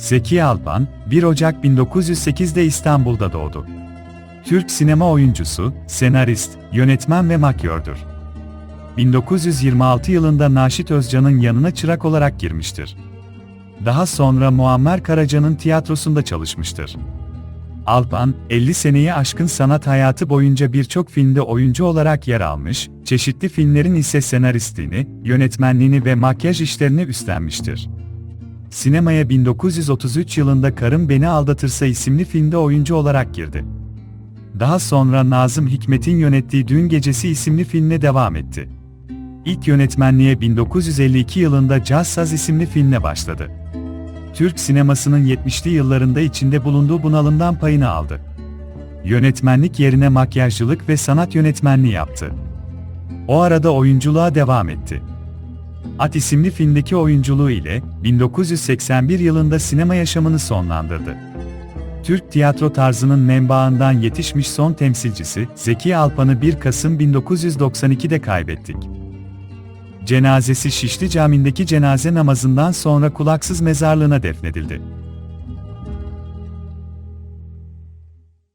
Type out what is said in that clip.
Zeki Alpan, 1 Ocak 1908'de İstanbul'da doğdu. Türk sinema oyuncusu, senarist, yönetmen ve makjördür. 1926 yılında Naşit Özcan'ın yanına çırak olarak girmiştir. Daha sonra Muammer Karaca'nın tiyatrosunda çalışmıştır. Alpan, 50 seneyi aşkın sanat hayatı boyunca birçok filmde oyuncu olarak yer almış, çeşitli filmlerin ise senaristliğini, yönetmenliğini ve makyaj işlerini üstlenmiştir. Sinemaya 1933 yılında Karım Beni Aldatırsa isimli filmde oyuncu olarak girdi. Daha sonra Nazım Hikmet'in yönettiği Düğün Gecesi isimli filmle devam etti. İlk yönetmenliğe 1952 yılında Caz Saz isimli filmle başladı. Türk sinemasının 70'li yıllarında içinde bulunduğu bunalımdan payını aldı. Yönetmenlik yerine makyajcılık ve sanat yönetmenliği yaptı. O arada oyunculuğa devam etti. At isimli filmdeki oyunculuğu ile 1981 yılında sinema yaşamını sonlandırdı. Türk tiyatro tarzının menbaından yetişmiş son temsilcisi Zeki Alpan'ı 1 Kasım 1992'de kaybettik. Cenazesi Şişli Camii'ndeki cenaze namazından sonra kulaksız mezarlığına defnedildi.